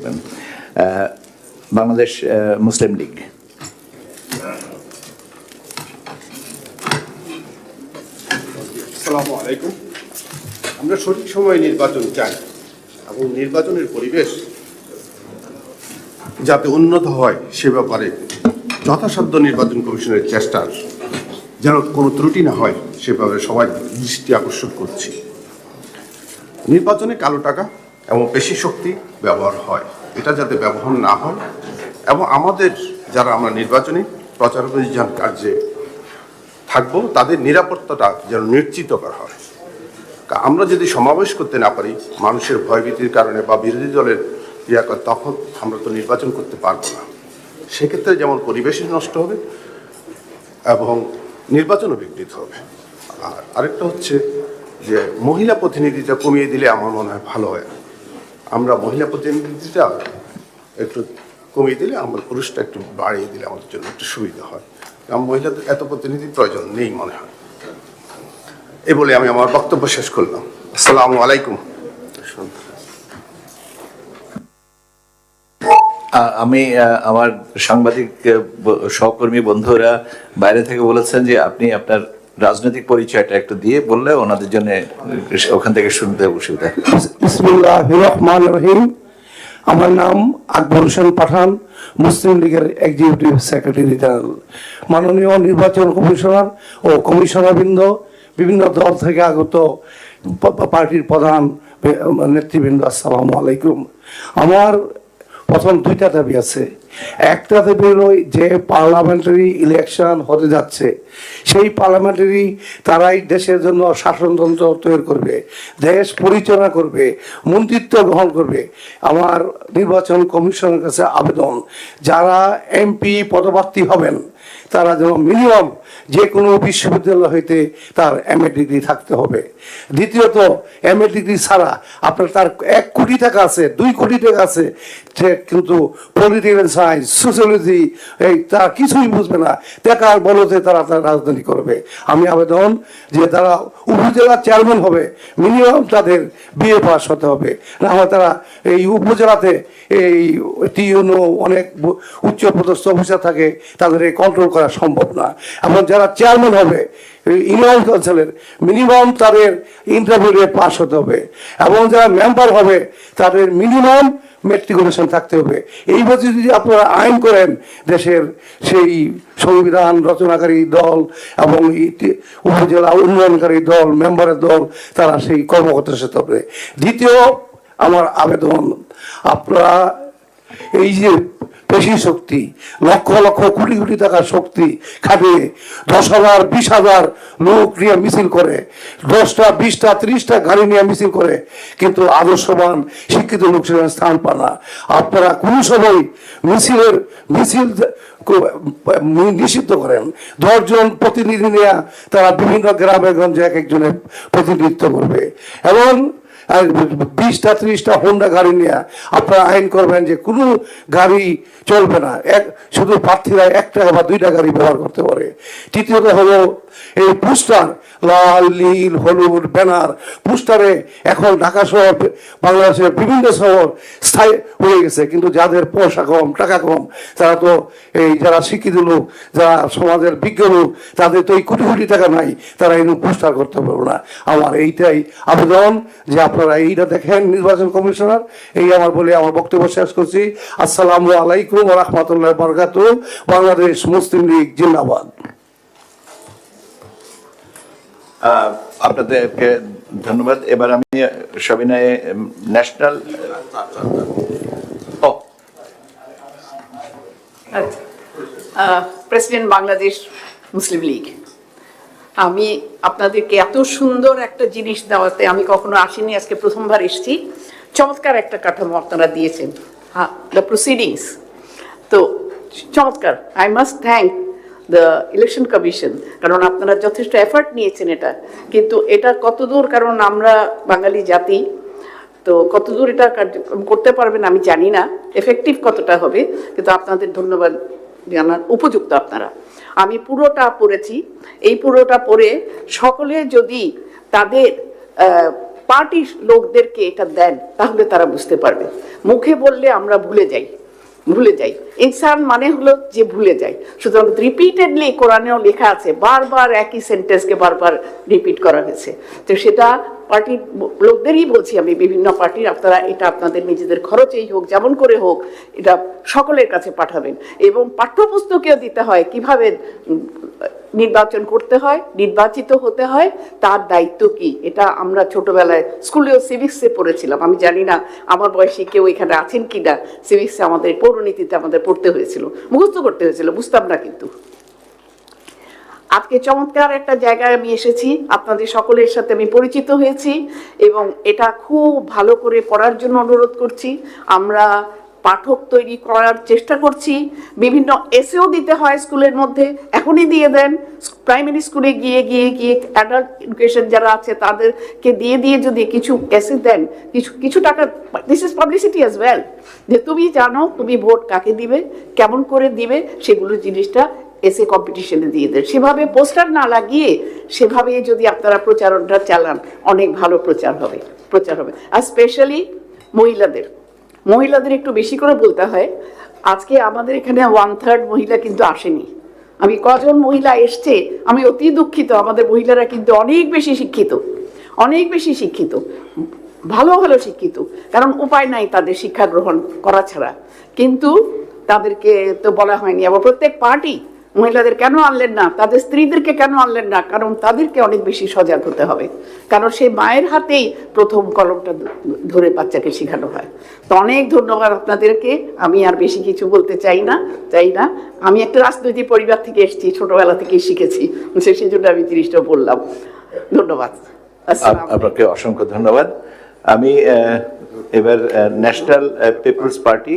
করবেন। বাংলাদেশ মুসলিম লীগ। আমরা সঠিক সময়ে নির্বাচন চাই এবং নির্বাচনের পরিবেশ যাতে উন্নত হয় সে ব্যাপারে যথাসাধ্য নির্বাচন কমিশনের চেষ্টার যেন কোনো ত্রুটি না হয়, সে ব্যাপারে সবাই দৃষ্টি আকর্ষণ করছি। নির্বাচনে কালো টাকা এবং পেশি শক্তি ব্যবহার হয়। এটা যাতে ব্যবহার না হয় এবং আমাদের যারা আমরা নির্বাচনী প্রচার অভিযান কার্যে থাকব, তাদের নিরাপত্তাটা যেন নিশ্চিত করা হয় আমরা যদি সমাবেশ করতে না পারি, মানুষের ভয়ভীতির কারণে বা বিরোধী দলের ইয়া করে তখন আমরা তো নির্বাচন করতে পারব না। সেক্ষেত্রে যেমন পরিবেশ নষ্ট হবে এবং নির্বাচনও বিঘ্নিত হবে। আর আরেকটা হচ্ছে যে, মহিলা প্রতিনিধিটা কমিয়ে দিলে আমার মনে হয় ভালো হয়। আমরা মহিলা প্রতিনিধিটা একটু কমিয়ে দিলে, আমরা পুরুষটা একটু বাড়িয়ে দিলে আমাদের জন্য একটু সুবিধা হয়। কারণ মহিলাদের এত প্রতিনিধি প্রয়োজন নেই মনে হয়। এ বলে আমি আমার বক্তব্য শেষ করলাম। আসসালামু আলাইকুম। আমি আমার সাংবাদিক সহকর্মী বন্ধুরা বাইরে থেকে বলেছেন যে আপনি আপনার রাজনৈতিক পরিচয়টা একটু দিয়ে বললে ওনাদের জন্য ওখান থেকে শুনতে অসুবিধা আমার নাম আকবর হোসেন পাঠান, মুসলিম লীগের এক্সিকিউটিভ সেক্রেটারি জেনারেল। মাননীয় নির্বাচন কমিশনার ও কমিশনারবৃন্দ, বিভিন্ন দল থেকে আগত পার্টির প্রধান নেতৃবৃন্দ, আসসালামু আলাইকুম। আমার প্রথম দুইটা দাবি আছে। একটা দাবি হলো যে পার্লামেন্টারি ইলেকশন হতে যাচ্ছে। সেই পার্লামেন্টারি তারাই দেশের জন্য শাসনতন্ত্র তৈরি করবে, দেশ পরিচালনা করবে, মন্ত্রিত্ব গ্রহণ করবে। আমার নির্বাচন কমিশনের কাছে আবেদন, যারা এমপি পদপ্রার্থী হবেন, তারা যেন মিনিমাম যে কোনো বিশ্ববিদ্যালয় হইতে তার এম ডিগ্রি থাকতে হবে। দ্বিতীয়ত এম এ ডিগ্রি ছাড়া আপনার তার এক কোটি টাকা আছে, দুই কোটি টাকা আছে, সে কিন্তু পলিটিক্যাল সায়েন্স সোশ্যোলজি এই তারা কিছুই বুঝবে না। টাকার বলতে তারা তার রাজধানী করবে। আমি আবেদন যে তারা উপজেলা চেয়ারম্যান হবে মিনিমাম তাদের বিএ পাস হতে হবে। না হয় তারা এই উপজেলাতে এই টিউনো অনেক ব- উচ্চ অফিসার থাকে তাদের কন্ট্রোল করা সম্ভব না। এবং যারা চেয়ারম্যান হবে ইউনিয়ন কাউন্সিলের মিনিমাম তাদের ইন্টারভিউ পাস হতে হবে এবং যারা মেম্বার হবে, তাদের মিনিমাম মেট্রিকুলেশন থাকতে হবে। এইভাবে যদি আপনারা আইন করেন, দেশের সেই সংবিধান রচনাকারী দল এবং উপজেলা উন্নয়নকারী দল মেম্বারের দল, তারা সেই কর্মকর্তার সাথে হবে। দ্বিতীয়, আমার আবেদন, আপনারা এই যে পেশি শক্তি, লক্ষ লক্ষ কোটি কোটি টাকার শক্তি খাটিয়ে দশ হাজার, বিশ হাজার লোক নিয়ে মিছিল করে, দশটা, বিশটা, ত্রিশটা গাড়ি নিয়ে মিছিল করে, কিন্তু আদর্শবান, শিক্ষিত লোক সেখানে স্থান পায় না। আপনারা কোন সময় মিছিলের, মিছিল নিষিদ্ধ করেন। দশজন প্রতিনিধি নিয়ে তারা বিভিন্ন গ্রামে গঞ্জে এক একজনের প্রতিনিধিত্ব করবে। এবং আর বিশটা, ত্রিশটা হোন্ডা গাড়ি নিয়ে আপনারা আইন করবেন যে কোনো গাড়ি চলবে না। এক, শুধু প্রার্থীরা এক টাকা বা দুইটা গাড়ি ব্যবহার করতে পারে। তৃতীয়ত হলো এই পোস্টার, লাল, নীল, হলুদ, ব্যানার, পোস্টারে এখন ঢাকা শহর, বাংলাদেশের বিভিন্ন শহর স্থায়ী হয়ে গেছে। কিন্তু যাদের পয়সা কম, টাকা কম, তারা তো এই যারা শিক্ষিত লোক, যারা সমাজের বিজ্ঞ লোক, তাদের তো এই কোটি কোটি টাকা নাই, তারা এই পোস্টার করতে পারব না। আমার এইটাই আবেদন যে আপনারা এইটা দেখেন নির্বাচন কমিশনার। এই আমার বলে আমার বক্তব্য শেষ করছি। আসসালামু আলাইকুম রহমতুল্লাহ বরকাত বাংলাদেশ মুসলিম লীগ জিন্দাবাদ। আপনাদেরকে ধন্যবাদ। এবার আমি সবিনয়ে ন্যাশনাল ও। প্রেসিডেন্ট বাংলাদেশ মুসলিম লীগ। আমি আপনাদেরকে এত সুন্দর একটা জিনিস দেওয়াতে আমি কখনো আসিনি, আজকে প্রথমবার এসেছি। চমৎকার একটা কাঠামো আপনারা দিয়েছেন। হ্যাঁ দ্য প্রসিডিংস তো চমৎকার I must thank the election commission কারণ আপনারা যথেষ্ট এফার্ট নিয়েছেন এটা। কিন্তু এটা কতদূর, কারণ আমরা বাঙালি জাতি, তো কতদূর এটা কার্যক্রম করতে পারবেন আমি জানি না এফেক্টিভ কতটা হবে, কিন্তু আপনাদের ধন্যবাদ জানার উপযুক্ত আপনারা। আমি পুরোটা পড়েছি। এই পুরোটা পড়ে সকলে যদি তাদের পার্টির লোকদেরকে এটা দেন, তাহলে তারা বুঝতে পারবে। মুখে বললে আমরা ভুলে যাই ভুলে যাই। ইনসান মানে হলো যে ভুলে যায় সুতরাং রিপিটেডলি কোরআনেও লেখা আছে, বারবার একই সেন্টেন্সকে বারবার রিপিট করা হয়েছে। তো সেটা পার্টির লোকদেরই বলছি আমি, বিভিন্ন পার্টির আপনারা এটা আপনাদের নিজেদের খরচেই হোক, যেমন করে হোক, এটা সকলের কাছে পাঠাবেন। এবং পাঠ্যপুস্তকেও দিতে হয়, কীভাবে নির্বাচন করতে হয়, নির্বাচিত হতে হয়, তার দায়িত্ব কি? এটা আমরা ছোটবেলায় স্কুলেও সিভিক্সে পড়েছিলাম। আমি জানি না, আমার বয়সী কেউ এখানে আছেন কি না সিভিক্সে আমাদের, পৌরনীতিতে আমাদের পড়তে হয়েছিল, মুখস্থ করতে হয়েছিল, বুঝতাম না কিন্তু। আজকে চমৎকার একটা জায়গায় আমি এসেছি। আপনাদের সকলের সাথে আমি পরিচিত হয়েছি এবং এটা খুব ভালো করে পড়ার জন্য অনুরোধ করছি। আমরা পাঠক তৈরি করার চেষ্টা করছি। বিভিন্ন এসেও দিতে হয় স্কুলের মধ্যে। এখনই দিয়ে দেন। প্রাইমারি স্কুলে গিয়ে গিয়ে গিয়ে অ্যাডাল্ট এডুকেশন যারা আছে তাদেরকে দিয়ে দিয়ে যদি কিছু এসে দেন, কিছু কিছু টাকা this is publicity as well যে তুমি জানো তুমি ভোট কাকে দিবে, কেমন করে দিবে, সেগুলো জিনিসটা এসে কম্পিটিশনে দিয়ে দেন। সেভাবে পোস্টার না লাগিয়ে সেভাবে যদি আপনারা প্রচারণটা চালান, অনেক ভালো প্রচার হবে প্রচার হবে। আর স্পেশালি মহিলাদের। মহিলাদের একটু বেশি করে বলতে হয়, আজকে আমাদের এখানে ওয়ান থার্ড মহিলা কিন্তু আসেনি। আমি কজন মহিলা এসছে, আমি অতি দুঃখিত, আমাদের মহিলারা কিন্তু অনেক বেশি শিক্ষিত, অনেক বেশি শিক্ষিত, ভালো ভালো শিক্ষিত, কারণ উপায় নাই তাদের শিক্ষা গ্রহণ করা ছাড়া। কিন্তু তাদেরকে তো বলা হয়নি, আবার প্রত্যেক পার্টি মহিলাদের কেন আনলেন না? তাদের স্ত্রীদেরকে কেন আনলেন না? কারণ তাদেরকে অনেক বেশি সজাগ হতে হবে। কারণ সেই মায়ের হাতেই প্রথম কলমটা ধরে বাচ্চাকে শেখানো হয়। তো অনেক ধন্যবাদ আপনাদেরকে। আমি আর বেশি কিছু বলতে চাই না চাই না। আমি একটা রাজনৈতিক পরিবার থেকে এসেছি ছোটবেলা থেকে শিখেছি। সেই জন্য আমি জিনিসটা বললাম। ধন্যবাদ। আপনাকে অসংখ্য ধন্যবাদ। আমি এবার ন্যাশনাল পিপলস পার্টি